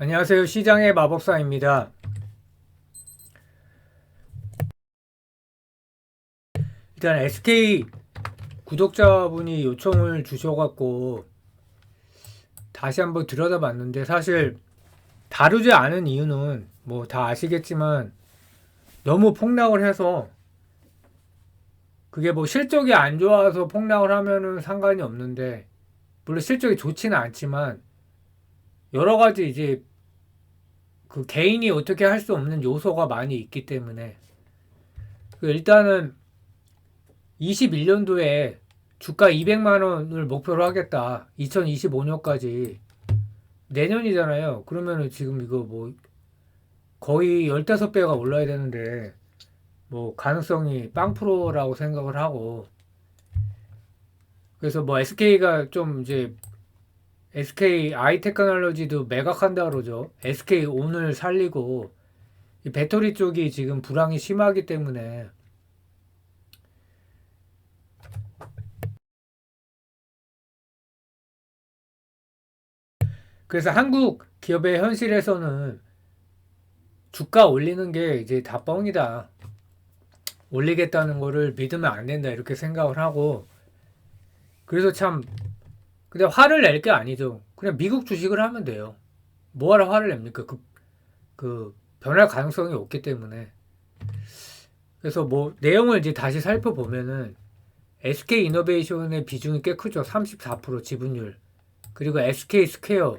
안녕하세요. 시장의 마법사입니다. 일단 SK 구독자분이 요청을 주셔갖고 다시 한번 들여다봤는데 사실 다루지 않은 이유는 뭐 다 아시겠지만 너무 폭락을 해서 그게 뭐 실적이 안 좋아서 폭락을 하면은 상관이 없는데 물론 실적이 좋지는 않지만 여러 가지 이제 그 개인이 어떻게 할 수 없는 요소가 많이 있기 때문에 그 일단은 21년도에 주가 200만 원을 목표로 하겠다. 2025년까지 내년이잖아요. 그러면은 지금 이거 뭐 거의 15배가 올라야 되는데 뭐 가능성이 빵 프로라고 생각을 하고 그래서 뭐 SK가 좀 이제 SK 아이 테크놀로지도 매각한다 그러죠. SK 온을 살리고 이 배터리 쪽이 지금 불황이 심하기 때문에 그래서 한국 기업의 현실에서는 주가 올리는 게 이제 다 뻥이다. 올리겠다는 거를 믿으면 안 된다. 이렇게 생각을 하고 그래서 참 근데 화를 낼 게 아니죠. 그냥 미국 주식을 하면 돼요. 뭐하러 화를 냅니까? 그, 그, 변할 가능성이 없기 때문에. 그래서 뭐, 내용을 이제 다시 살펴보면은, SK 이노베이션의 비중이 꽤 크죠. 34% 지분율. 그리고 SK 스퀘어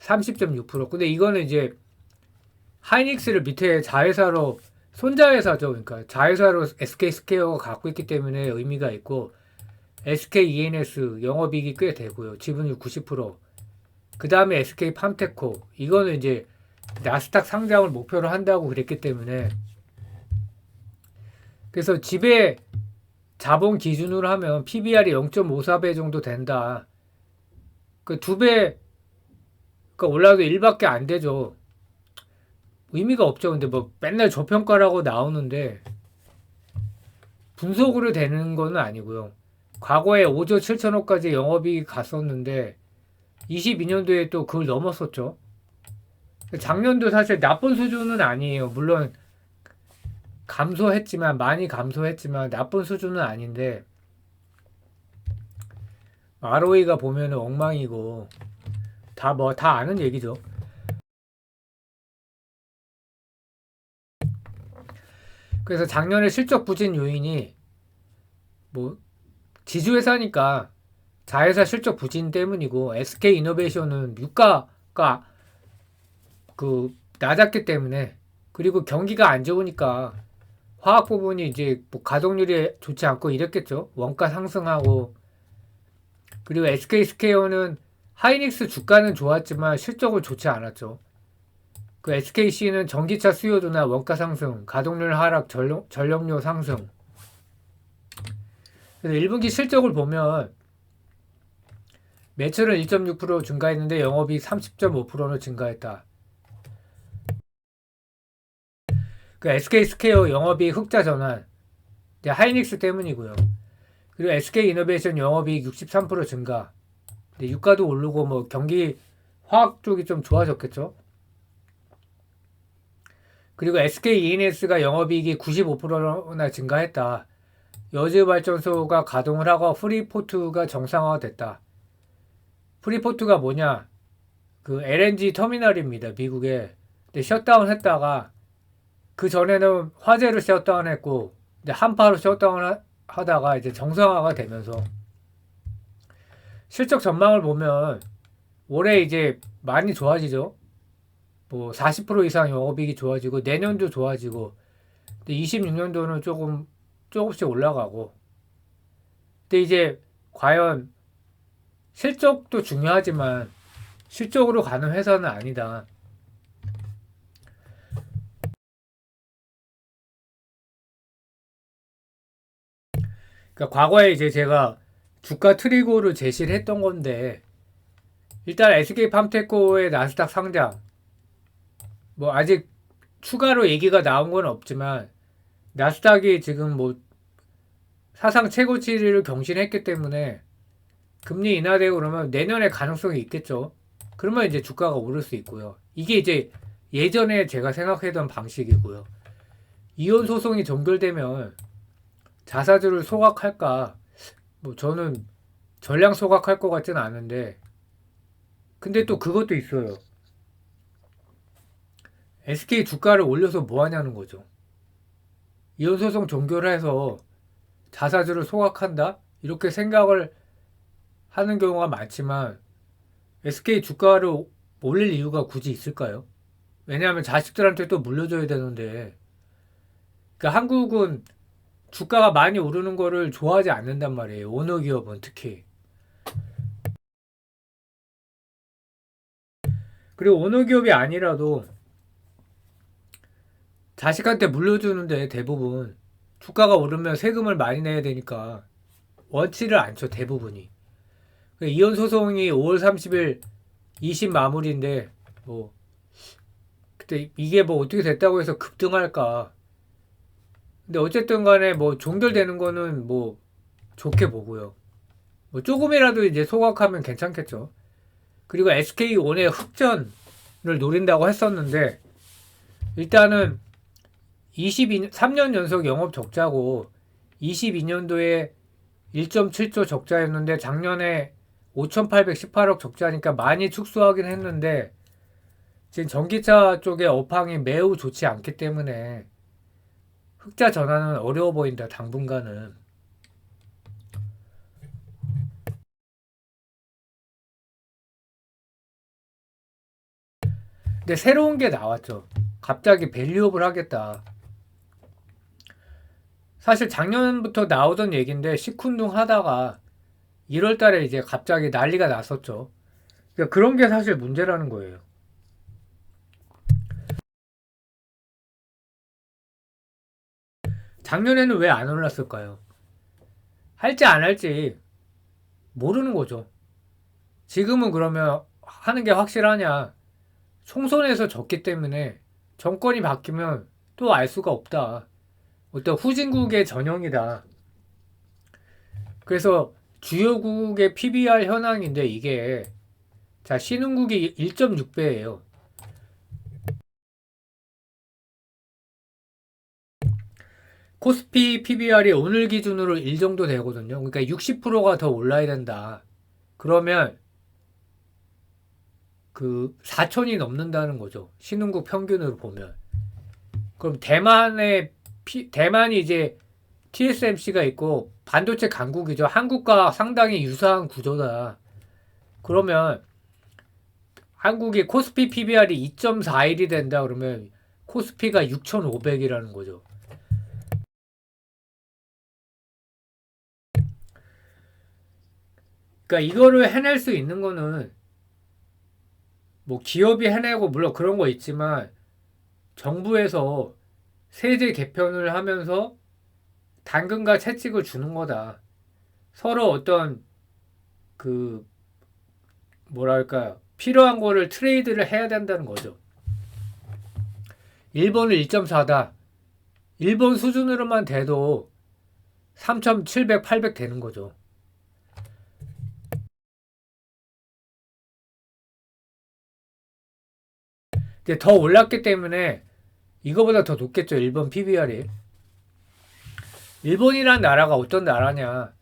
30.6%. 근데 이거는 이제, 하이닉스를 밑에 자회사로, 손자회사죠. 그러니까 자회사로 SK 스퀘어가 갖고 있기 때문에 의미가 있고, SK ENS 영업이익이 꽤 되고요. 지분율 90%. 그 다음에 SK 팜테코. 이거는 이제 나스닥 상장을 목표로 한다고 그랬기 때문에 그래서 집에 자본 기준으로 하면 PBR이 0.54배 정도 된다. 그 두 배, 그 올라도 1밖에 안 되죠. 의미가 없죠. 근데 뭐 맨날 저평가라고 나오는데 분석으로 되는 거는 아니고요. 과거에 5조 7천억까지 영업이익이 갔었는데 22년도에 또 그걸 넘었었죠. 작년도 사실 나쁜 수준은 아니에요. 물론 감소했지만 많이 감소했지만 나쁜 수준은 아닌데 ROE가 보면은 엉망이고 다 뭐 다 아는 얘기죠. 그래서 작년에 실적 부진 요인이 뭐 지주회사니까 자회사 실적 부진 때문이고 SK 이노베이션은 유가가 그 낮았기 때문에 그리고 경기가 안 좋으니까 화학 부분이 이제 뭐 가동률이 좋지 않고 이랬겠죠. 원가 상승하고 그리고 SK 스퀘어는 하이닉스 주가는 좋았지만 실적은 좋지 않았죠. 그 SKC는 전기차 수요도나 원가 상승, 가동률 하락, 전력, 전력료 상승 그래서 1분기 실적을 보면 매출은 1.6% 증가했는데 영업이 30.5%는 증가했다. 그 SK 스퀘어 영업이 흑자 전환. 네, 하이닉스 때문이고요. 그리고 SK 이노베이션 영업이 63% 증가. 네, 유가도 오르고 뭐 경기 화학 쪽이 좀 좋아졌겠죠. 그리고 SK ENS가 영업이익이 95%나 증가했다. 여주 발전소가 가동을 하고 프리포트가 정상화됐다. 프리포트가 뭐냐? 그 LNG 터미널입니다. 미국에. 근데 셧다운 했다가 그 전에는 화재로 셧다운 했고 이제 한파로 셧다운 하다가 이제 정상화가 되면서 실적 전망을 보면 올해 이제 많이 좋아지죠. 뭐 40% 이상 영업이익이 좋아지고 내년도 좋아지고 근데 26년도는 조금 조금씩 올라가고. 근데 이제 과연 실적도 중요하지만 실적으로 가는 회사는 아니다. 그러니까 과거에 이제 제가 주가 트리거를 제시를 했던 건데 일단 SK 팜테코의 나스닥 상장 뭐 아직 추가로 얘기가 나온 건 없지만 나스닥이 지금 뭐 사상 최고치를 경신했기 때문에 금리 인하되고 그러면 내년에 가능성이 있겠죠. 그러면 이제 주가가 오를 수 있고요. 이게 이제 예전에 제가 생각했던 방식이고요. 이혼 소송이 종결되면 자사주를 소각할까? 뭐 저는 전량 소각할 것 같지는 않은데 근데 또 그것도 있어요. SK 주가를 올려서 뭐 하냐는 거죠. 이혼 소송 종결해서 자사주를 소각한다? 이렇게 생각을 하는 경우가 많지만 SK 주가를 올릴 이유가 굳이 있을까요? 왜냐하면 자식들한테 또 물려줘야 되는데 그러니까 한국은 주가가 많이 오르는 거를 좋아하지 않는단 말이에요. 오너 기업은 특히. 그리고 오너 기업이 아니라도 자식한테 물려주는데 대부분 주가가 오르면 세금을 많이 내야 되니까 원치를 않죠 대부분이. 이혼 소송이 5월 30일 2심 마무리인데 뭐 그때 이게 뭐 어떻게 됐다고 해서 급등할까? 근데 어쨌든 간에 뭐 종결되는 거는 뭐 좋게 보고요. 뭐 조금이라도 이제 소각하면 괜찮겠죠. 그리고 SK온의 흑전을 노린다고 했었는데 일단은 22, 3년 연속 영업 적자고 22년도에 1.7조 적자였는데 작년에 5,818억 적자니까 많이 축소하긴 했는데 지금 전기차 쪽의 업황이 매우 좋지 않기 때문에 흑자 전환은 어려워 보인다 당분간은. 근데 새로운 게 나왔죠. 갑자기 밸류업을 하겠다 사실 작년부터 나오던 얘기인데 시큰둥 하다가 1월 달에 이제 갑자기 난리가 났었죠. 그러니까 그런 게 사실 문제라는 거예요. 작년에는 왜 안 올랐을까요? 할지 안 할지 모르는 거죠. 지금은 그러면 하는 게 확실하냐? 총선에서 졌기 때문에 정권이 바뀌면 또 알 수가 없다. 어떤 후진국의 전형이다. 그래서 주요국의 PBR 현황인데 이게 자 신흥국이 1.6배예요. 코스피 PBR이 오늘 기준으로 1 정도 되거든요. 그러니까 60%가 더 올라야 된다. 그러면 그 4천이 넘는다는 거죠. 신흥국 평균으로 보면. 그럼 대만의 피, 대만이 이제 TSMC가 있고 반도체 강국이죠. 한국과 상당히 유사한 구조다. 그러면 한국이 코스피 PBR이 2.41이 된다 그러면 코스피가 6,500이라는 거죠. 그러니까 이거를 해낼 수 있는 거는 뭐 기업이 해내고 물론 그런 거 있지만 정부에서 세제 개편을 하면서 당근과 채찍을 주는 거다. 서로 어떤 그 뭐랄까 필요한 거를 트레이드를 해야 된다는 거죠. 일본은 1.4다. 일본 수준으로만 돼도 3,700, 800 되는 거죠. 이제 더 올랐기 때문에 이거보다 더 높겠죠. 일본 PBR이. 일본이란 나라가 어떤 나라냐.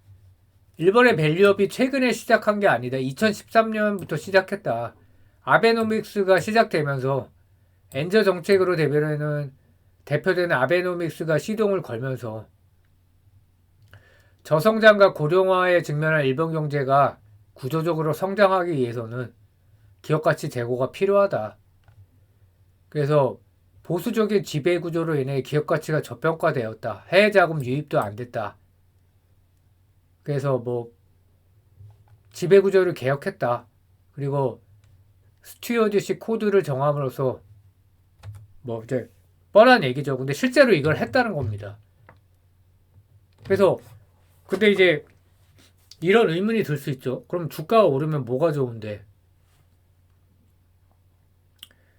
일본의 밸류업이 최근에 시작한 게 아니다. 2013년부터 시작했다. 아베노믹스가 시작되면서 엔저 정책으로 대변하는 대표되는 아베노믹스가 시동을 걸면서 저성장과 고령화에 직면한 일본 경제가 구조적으로 성장하기 위해서는 기업 가치 제고가 필요하다. 그래서 보수적인 지배 구조로 인해 기업 가치가 저평가되었다. 해외 자금 유입도 안 됐다. 그래서 뭐 지배 구조를 개혁했다. 그리고 스튜어드식 코드를 정함으로써 뭐 이제 뻔한 얘기죠. 근데 실제로 이걸 했다는 겁니다. 그래서 근데 이제 이런 의문이 들 수 있죠. 그럼 주가가 오르면 뭐가 좋은데?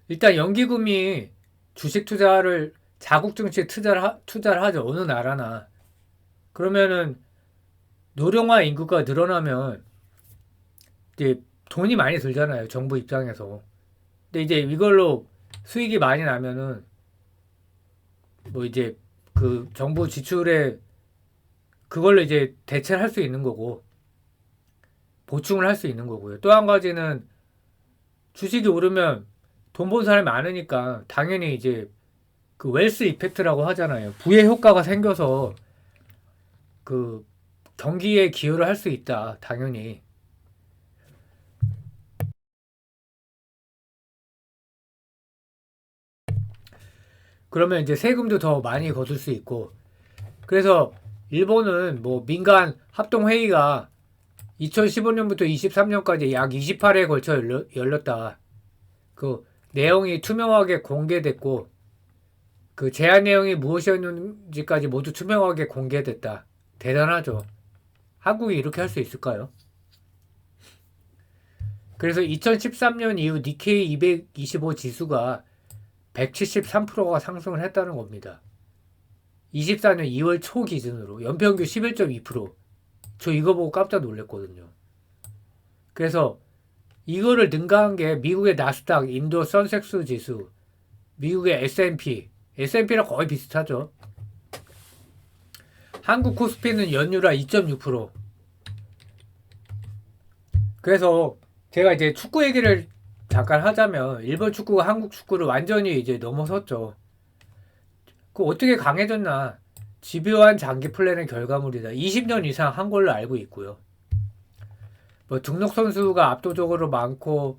일단 연기금이 주식 투자를 자국 증시에 투자를, 하, 투자를 하죠. 어느 나라나. 그러면은 노령화 인구가 늘어나면 이제 돈이 많이 들잖아요. 정부 입장에서. 근데 이제 이걸로 수익이 많이 나면은 뭐 이제 그 정부 지출에 그걸로 이제 대체를 할 수 있는 거고 보충을 할 수 있는 거고요. 또 한 가지는 주식이 오르면 돈 본 사람이 많으니까 당연히 이제 그 웰스 이펙트라고 하잖아요. 부의 효과가 생겨서 그 경기에 기여를 할 수 있다. 당연히. 그러면 이제 세금도 더 많이 거둘 수 있고 그래서 일본은 뭐 민간 합동 회의가 2015년부터 23년까지 약 28회에 걸쳐 열렸다. 그 내용이 투명하게 공개됐고 그 제안 내용이 무엇이었는지까지 모두 투명하게 공개됐다. 대단하죠. 한국이 이렇게 할 수 있을까요? 그래서 2013년 이후 니케이 225 지수가 173%가 상승을 했다는 겁니다. 24년 2월 초 기준으로 연평균 11.2%. 저 이거 보고 깜짝 놀랐거든요. 그래서 이거를 능가한 게 미국의 나스닥, 인도 선섹스 지수, 미국의 S&P, S&P랑 거의 비슷하죠. 한국 코스피는 연유라 2.6%. 그래서 제가 이제 축구 얘기를 잠깐 하자면 일본 축구가 한국 축구를 완전히 이제 넘어섰죠. 그 어떻게 강해졌나? 집요한 장기 플랜의 결과물이다. 20년 이상 한 걸로 알고 있고요. 뭐 등록 선수가 압도적으로 많고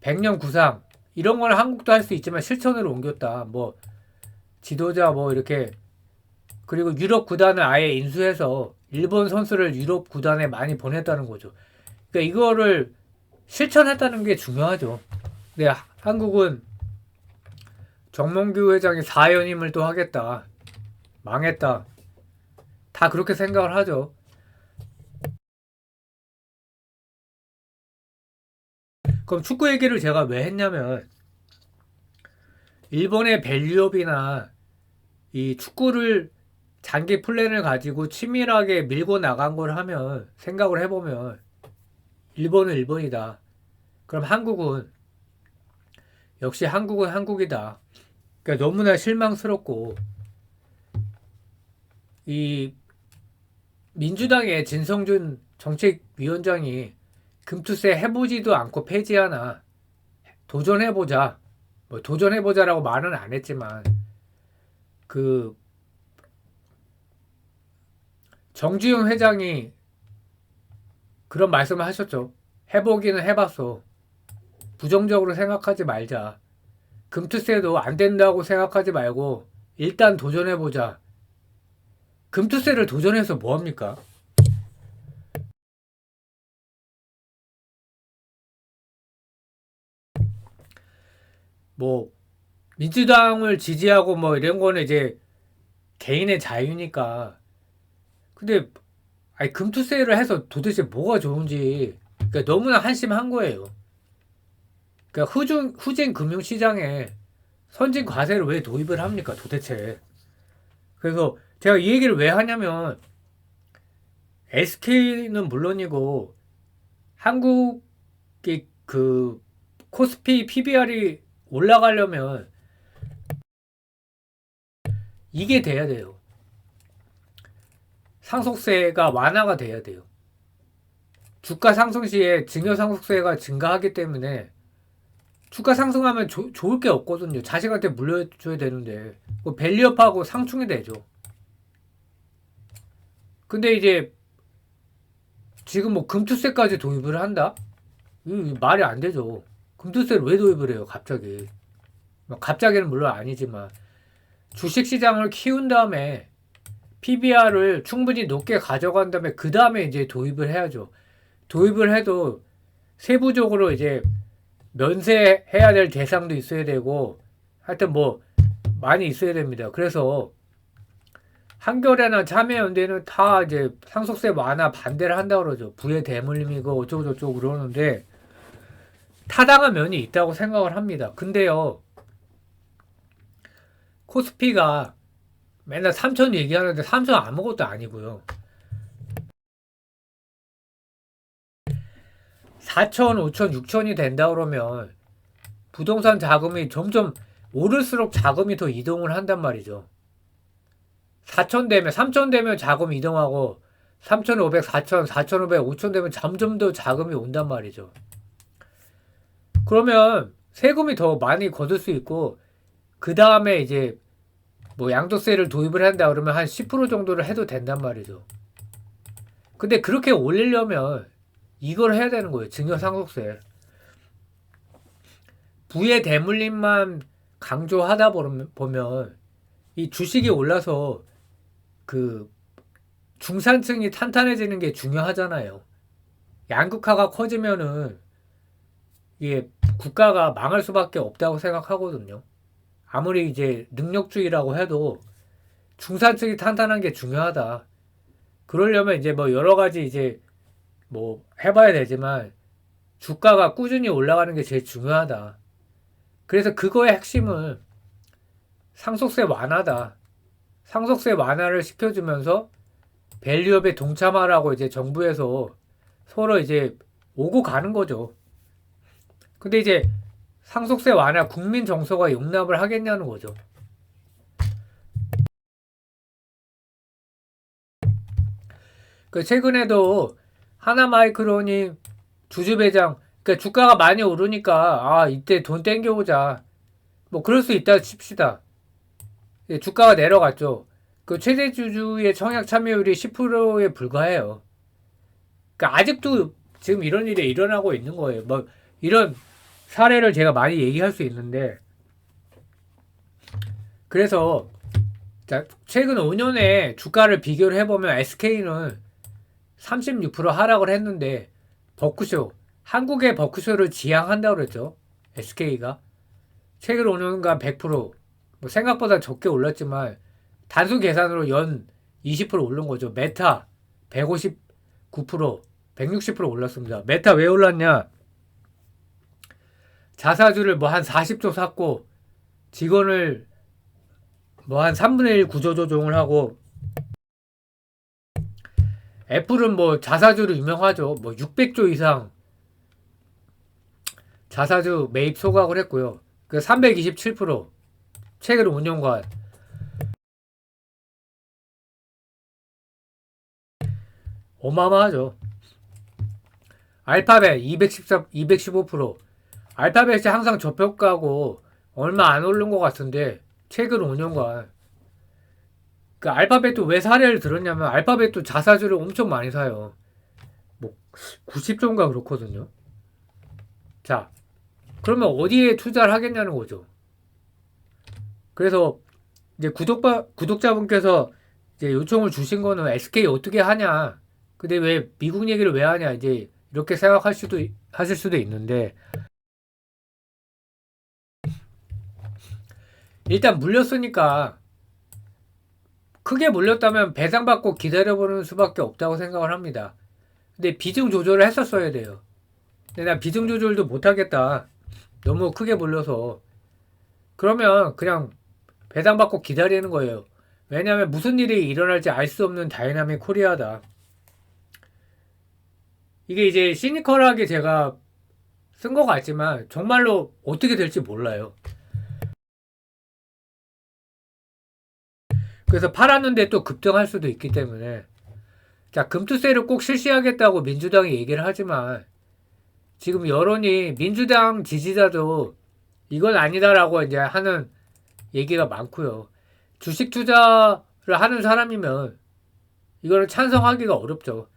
100년 구상 이런 걸 한국도 할 수 있지만 실천으로 옮겼다. 뭐 지도자 뭐 이렇게 그리고 유럽 구단을 아예 인수해서 일본 선수를 유럽 구단에 많이 보냈다는 거죠. 그러니까 이거를 실천했다는 게 중요하죠. 근데 한국은 정몽규 회장이 4연임을 또 하겠다. 망했다. 다 그렇게 생각을 하죠. 그럼 축구 얘기를 제가 왜 했냐면 일본의 밸류업이나 이 축구를 장기 플랜을 가지고 치밀하게 밀고 나간 걸 하면 생각을 해보면 일본은 일본이다. 그럼 한국은 역시 한국은 한국이다. 그러니까 너무나 실망스럽고 이 민주당의 진성준 정책위원장이 금투세 해보지도 않고 폐지하나 도전해보자. 뭐 도전해보자라고 말은 안 했지만 그 정주영 회장이 그런 말씀을 하셨죠. 해보기는 해봤어. 부정적으로 생각하지 말자. 금투세도 안 된다고 생각하지 말고 일단 도전해보자. 금투세를 도전해서 뭐합니까? 뭐 민주당을 지지하고 뭐 이런 거는 이제 개인의 자유니까. 근데 아니 금투세를 해서 도대체 뭐가 좋은지 그러니까 너무나 한심한 거예요. 그러니까 후진 후진 금융 시장에 선진 과세를 왜 도입을 합니까 도대체? 그래서 제가 이 얘기를 왜 하냐면 SK는 물론이고 한국의 그 코스피 PBR이 올라가려면 이게 돼야 돼요. 상속세가 완화가 돼야 돼요. 주가 상승 시에 증여 상속세가 증가하기 때문에 주가 상승하면 조, 좋을 게 없거든요. 자식한테 물려줘야 되는데 뭐 밸리업하고 상충이 되죠. 근데 이제 지금 뭐 금투세까지 도입을 한다? 이 말이 안 되죠. 금투세를 왜 도입을 해요, 갑자기? 뭐 갑자기는 물론 아니지만 주식 시장을 키운 다음에 PBR을 충분히 높게 가져간 다음에 그 다음에 이제 도입을 해야죠. 도입을 해도 세부적으로 이제 면세해야 될 대상도 있어야 되고 하여튼 뭐 많이 있어야 됩니다. 그래서 한겨레나 참여연대는 다 이제 상속세 완화 반대를 한다 그러죠. 부의 대물림이고 어쩌고 저쩌고 그러는데 타당한 면이 있다고 생각을 합니다. 근데요. 코스피가 맨날 3천 얘기하는데 3천 아무것도 아니고요. 4천, 5천, 6천이 된다 그러면 부동산 자금이 점점 오를수록 자금이 더 이동을 한단 말이죠. 4천 되면 3천 되면 자금 이동하고 3,500, 4,000, 4,500, 5,000 되면 점점 더 자금이 온단 말이죠. 그러면 세금이 더 많이 거둘 수 있고 그 다음에 이제 뭐 양도세를 도입을 한다 그러면 한 10% 정도를 해도 된단 말이죠. 근데 그렇게 올리려면 이걸 해야 되는 거예요. 증여상속세. 부의 대물림만 강조하다 보면- 이 주식이 올라서 그 중산층이 탄탄해지는 게 중요하잖아요. 양극화가 커지면은 이게 국가가 망할 수밖에 없다고 생각하거든요. 아무리 이제 능력주의라고 해도 중산층이 탄탄한 게 중요하다. 그러려면 이제 뭐 여러 가지 이제 뭐 해봐야 되지만 주가가 꾸준히 올라가는 게 제일 중요하다. 그래서 그거의 핵심은 상속세 완화다. 상속세 완화를 시켜주면서 밸류업에 동참하라고 이제 정부에서 서로 이제 오고 가는 거죠. 근데 이제 상속세 완화 국민 정서가 용납을 하겠냐는 거죠. 그 최근에도 하나마이크론이 주주배당 그러니까 주가가 많이 오르니까 아 이때 돈 땡겨오자 뭐 그럴 수 있다 칩시다. 예, 주가가 내려갔죠. 그 최대 주주의 청약 참여율이 10%에 불과해요. 그러니까 아직도 지금 이런 일이 일어나고 있는 거예요. 뭐 이런 사례를 제가 많이 얘기할 수 있는데 그래서 자, 최근 5년에 주가를 비교를 해보면 SK는 36% 하락을 했는데 버크쇼 한국의 버크쇼를 지향한다고 그랬죠. SK가 최근 5년간 100%뭐 생각보다 적게 올랐지만 단순 계산으로 연 20% 오른 거죠. 메타 159% 160% 올랐습니다. 메타 왜 올랐냐? 자사주를 뭐 한 40조 샀고 직원을 뭐 한 3분의 1 구조 조정을 하고 애플은 뭐 자사주로 유명하죠. 뭐 600조 이상 자사주 매입 소각을 했고요. 그 327% 최근 5년간 어마어마하죠. 알파벳 214, 215% 알파벳이 항상 저평가고 얼마 안 오른 것 같은데 최근 5년간 그 알파벳도 왜 사례를 들었냐면 알파벳도 자사주를 엄청 많이 사요. 뭐 90조인가 그렇거든요. 자, 그러면 어디에 투자를 하겠냐는 거죠. 그래서 이제 구독자 구독자분께서 이제 요청을 주신 거는 SK 어떻게 하냐. 근데 왜 미국 얘기를 왜 하냐 이제 이렇게 생각할 수도 하실 수도 있는데 일단 물렸으니까 크게 물렸다면 배상받고 기다려보는 수밖에 없다고 생각을 합니다. 근데 비중 조절을 했었어야 돼요. 근데 난 비중 조절도 못하겠다. 너무 크게 물려서. 그러면 그냥 배상받고 기다리는 거예요. 왜냐하면 무슨 일이 일어날지 알 수 없는 다이나믹 코리아다. 이게 이제 시니컬하게 제가 쓴 것 같지만 정말로 어떻게 될지 몰라요. 그래서 팔았는데 또 급등할 수도 있기 때문에 자 금투세를 꼭 실시하겠다고 민주당이 얘기를 하지만 지금 여론이 민주당 지지자도 이건 아니다라고 이제 하는 얘기가 많고요. 주식 투자를 하는 사람이면 이거는 찬성하기가 어렵죠.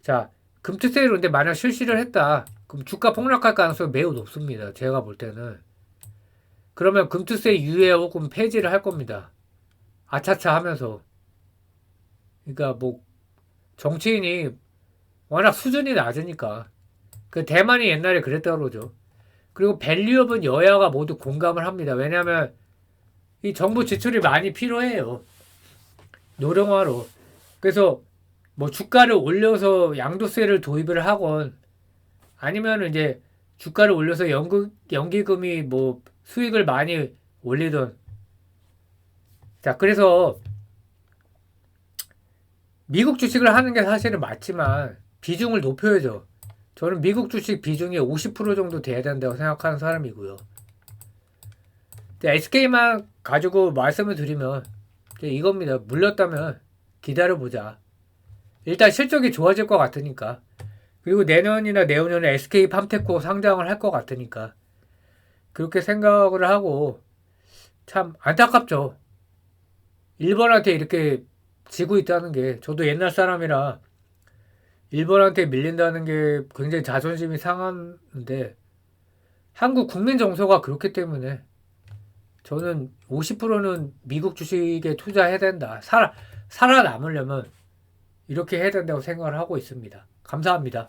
자 금투세를 근데 만약 실시를 했다. 그럼 주가 폭락할 가능성이 매우 높습니다. 제가 볼 때는. 그러면 금투세 유예 혹은 폐지를 할 겁니다. 아차차 하면서. 그러니까 뭐 정치인이 워낙 수준이 낮으니까. 그 대만이 옛날에 그랬다고 그러죠. 그리고 밸류업은 여야가 모두 공감을 합니다. 왜냐하면 이 정부 지출이 많이 필요해요. 노령화로. 그래서 뭐 주가를 올려서 양도세를 도입을 하건 아니면 이제 주가를 올려서 연금, 연기금이 뭐 수익을 많이 올리던 자 그래서 미국 주식을 하는 게 사실은 맞지만 비중을 높여야죠. 저는 미국 주식 비중이 50% 정도 돼야 된다고 생각하는 사람이고요. SK만 가지고 말씀을 드리면 이겁니다. 물렸다면 기다려보자. 일단 실적이 좋아질 것 같으니까. 그리고 내년이나 내후년에 SK 팜테코 상장을 할 것 같으니까. 그렇게 생각을 하고 참 안타깝죠. 일본한테 이렇게 지고 있다는 게 저도 옛날 사람이라 일본한테 밀린다는 게 굉장히 자존심이 상하는데 한국 국민 정서가 그렇기 때문에 저는 50%는 미국 주식에 투자해야 된다. 살아 살아남으려면 이렇게 해야 된다고 생각을 하고 있습니다. 감사합니다.